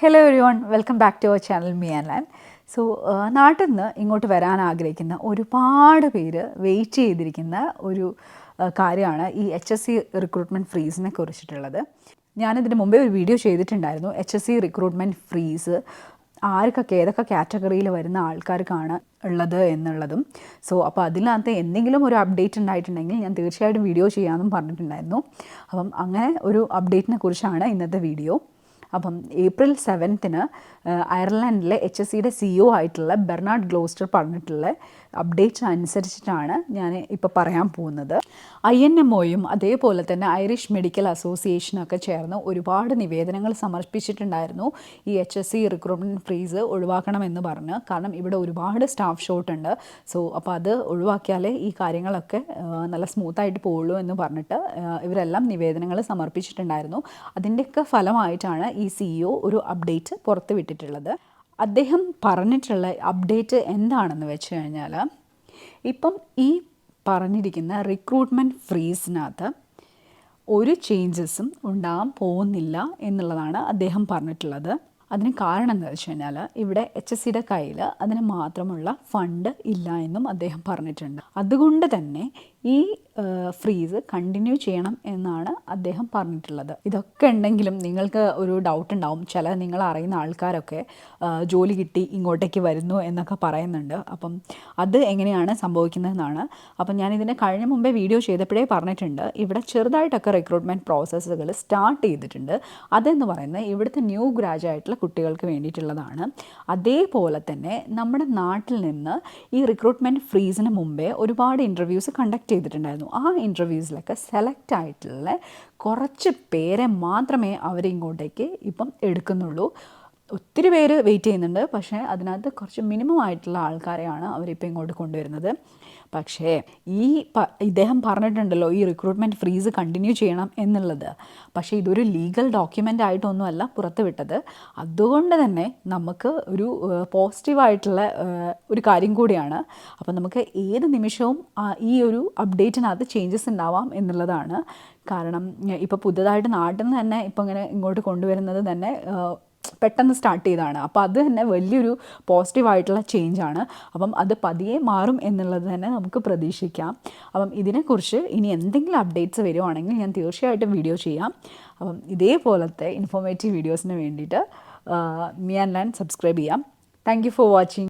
Hello everyone welcome back to our channel me and land so നാട്ടിൽ നിന്ന് ഇങ്ങോട്ട് വരാൻ ആഗ്രഹിക്കുന്ന ഒരുപാട് പേര് വെയിറ്റ് ചെയ്തിരിക്കുന്ന ഒരു കാര്യമാണ് ഈ എച്ച് എസ് സി റിക്രൂട്ട്മെന്റ് ഫ്രീസിനെ കുറിച്ചിട്ടുള്ളത്. ഞാനിതിന് മുമ്പേ ഒരു വീഡിയോ ചെയ്തിട്ടുണ്ടായിരുന്നു H S C recruitment freeze ആർക്കൊക്കെ ഏതൊക്കെ കാറ്റഗറിയിൽ വരുന്ന ആൾക്കാർക്കാണ് ഉള്ളത് എന്നുള്ളതും. സോ അപ്പോൾ അതിനകത്ത് എന്തെങ്കിലും ഒരു അപ്ഡേറ്റ് ഉണ്ടായിട്ടുണ്ടെങ്കിൽ ഞാൻ തീർച്ചയായിട്ടും വീഡിയോ ചെയ്യാമെന്നും പറഞ്ഞിട്ടുണ്ടായിരുന്നു. അപ്പം അങ്ങനെ ഒരു അപ്ഡേറ്റിനെ കുറിച്ചാണ് ഇന്നത്തെ വീഡിയോ അപ്പം ഏപ്രിൽ സെവൻത്തിന് അയർലൻഡിലെ എച്ച് എസ് സിയുടെ സിഇഒ ആയിട്ടുള്ള ബെർണാഡ് ഗ്ലോസ്റ്റർ പറഞ്ഞിട്ടുള്ള അപ്ഡേറ്റ്സ് അനുസരിച്ചിട്ടാണ് ഞാൻ ഇപ്പോൾ പറയാൻ പോകുന്നത്. ഐ എൻ എം ഒയും അതേപോലെ തന്നെ ഐറിഷ് മെഡിക്കൽ അസോസിയേഷനൊക്കെ ചേർന്ന് ഒരുപാട് നിവേദനങ്ങൾ സമർപ്പിച്ചിട്ടുണ്ടായിരുന്നു. ഈ H S C recruitment freeze ഒഴിവാക്കണമെന്ന് പറഞ്ഞ്. കാരണം ഇവിടെ ഒരുപാട് സ്റ്റാഫ് ഷോർട്ട് ഉണ്ട് സോ അപ്പോൾ അത് ഒഴിവാക്കിയാലേ ഈ കാര്യങ്ങളൊക്കെ നല്ല സ്മൂത്തായിട്ട് പോകുള്ളൂ എന്ന് പറഞ്ഞിട്ട് ഇവരെല്ലാം നിവേദനങ്ങൾ സമർപ്പിച്ചിട്ടുണ്ടായിരുന്നു. അതിന്റെയൊക്കെ ഫലമായിട്ടാണ് ഈ സിഇഒ ഒരു അപ്ഡേറ്റ് പുറത്തുവിട്ടിട്ടുള്ളത് അദ്ദേഹം പറഞ്ഞിട്ടുള്ള അപ്ഡേറ്റ് എന്താണെന്ന് വെച്ച് കഴിഞ്ഞാൽ ഇപ്പം ഈ പറഞ്ഞിരിക്കുന്ന റിക്രൂട്ട്മെന്റ് ഫ്രീസിനകത്ത് ഒരു ചേഞ്ചസും ഉണ്ടാകാൻ പോകുന്നില്ല എന്നുള്ളതാണ് അദ്ദേഹം പറഞ്ഞിട്ടുള്ളത്. അതിന് കാരണം എന്താ വെച്ച് കഴിഞ്ഞാൽ ഇവിടെ എച്ച് എസ് സിയുടെ കയ്യിൽ അതിന് മാത്രമുള്ള ഫണ്ട് ഇല്ല എന്നും അദ്ദേഹം പറഞ്ഞിട്ടുണ്ട്. അതുകൊണ്ട് തന്നെ ഈ ഫ്രീസ് കണ്ടിന്യൂ ചെയ്യണം എന്നാണ് അദ്ദേഹം പറഞ്ഞിട്ടുള്ളത്. ഇതൊക്കെ ഉണ്ടെങ്കിലും നിങ്ങൾക്ക് ഒരു ഡൗട്ട് ഉണ്ടാവും. ചില നിങ്ങൾ അറിയുന്ന ആൾക്കാരൊക്കെ ജോലി കിട്ടി ഇങ്ങോട്ടേക്ക് വരുന്നു എന്നൊക്കെ പറയുന്നുണ്ട്. അപ്പം അത് എങ്ങനെയാണ് സംഭവിക്കുന്നതെന്നാണ്. അപ്പം ഞാൻ ഇതിനെ കഴിഞ്ഞ മുമ്പേ വീഡിയോ ചെയ്തപ്പോഴേ പറഞ്ഞിട്ടുണ്ട്. ഇവിടെ ചെറുതായിട്ടൊക്കെ റിക്രൂട്ട്മെന്റ് പ്രോസസ്സുകൾ സ്റ്റാർട്ട് ചെയ്തിട്ടുണ്ട്. അതെന്ന് പറയുന്നത് ഇവിടുത്തെ ന്യൂ ഗ്രാജ് ആയിട്ടുള്ള കുട്ടികൾക്ക് വേണ്ടിയിട്ടുള്ളതാണ്. അതേപോലെ തന്നെ നമ്മുടെ നാട്ടിൽ നിന്ന് ഈ റിക്രൂട്ട്മെന്റ് ഫ്രീസിന് മുമ്പേ ഒരുപാട് ഇന്റർവ്യൂസ് കണ്ടക്ട് ചെയ്തിട്ടുണ്ടായിരുന്നു. ആ ഇന്റർവ്യൂസിലൊക്കെ സെലക്ട് ആയിട്ടുള്ള കുറച്ച് പേരെ മാത്രമേ അവരിങ്ങോട്ടേക്ക് ഇപ്പം എടുക്കുന്നുള്ളൂ. ഒത്തിരി പേര് വെയിറ്റ് ചെയ്യുന്നുണ്ട്. പക്ഷേ അതിനകത്ത് കുറച്ച് മിനിമം ആയിട്ടുള്ള ആൾക്കാരെയാണ് അവരിപ്പോൾ ഇങ്ങോട്ട് കൊണ്ടുവരുന്നത്. പക്ഷേ ഈ ഇദ്ദേഹം പറഞ്ഞിട്ടുണ്ടല്ലോ ഈ റിക്രൂട്ട്മെന്റ് ഫ്രീസ് കണ്ടിന്യൂ ചെയ്യണം എന്നുള്ളത്. പക്ഷേ ഇതൊരു ലീഗൽ ഡോക്യുമെന്റ് ആയിട്ടൊന്നുമല്ല പുറത്തുവിട്ടത് അതുകൊണ്ട് തന്നെ നമുക്ക് ഒരു പോസിറ്റീവായിട്ടുള്ള ഒരു കാര്യം കൂടിയാണ്. അപ്പോൾ നമുക്ക് ഏത് നിമിഷവും ഈ ഒരു അപ്ഡേറ്റിനകത്ത് ചേഞ്ചസ് ഉണ്ടാവാം എന്നുള്ളതാണ്. കാരണം ഇപ്പോൾ പുതുതായിട്ട് നാട്ടിൽ നിന്ന് തന്നെ ഇപ്പോൾ ഇങ്ങനെ ഇങ്ങോട്ട് കൊണ്ടുവരുന്നത് തന്നെ പെട്ടെന്ന് സ്റ്റാർട്ട് ചെയ്തതാണ്. അപ്പോൾ അത് തന്നെ വലിയൊരു പോസിറ്റീവായിട്ടുള്ള ചേഞ്ചാണ് അപ്പം അത് പതിയെ മാറും എന്നുള്ളത് തന്നെ നമുക്ക് പ്രതീക്ഷിക്കാം. അപ്പം ഇതിനെക്കുറിച്ച് ഇനി എന്തെങ്കിലും അപ്ഡേറ്റ്സ് വരുവാണെങ്കിൽ ഞാൻ തീർച്ചയായിട്ടും വീഡിയോ ചെയ്യാം. അപ്പം ഇതേപോലത്തെ ഇൻഫോർമേറ്റീവ് വീഡിയോസിന് വേണ്ടിയിട്ട് മിയാൻ ലാൻഡ് സബ്സ്ക്രൈബ് ചെയ്യാം. Thank for watching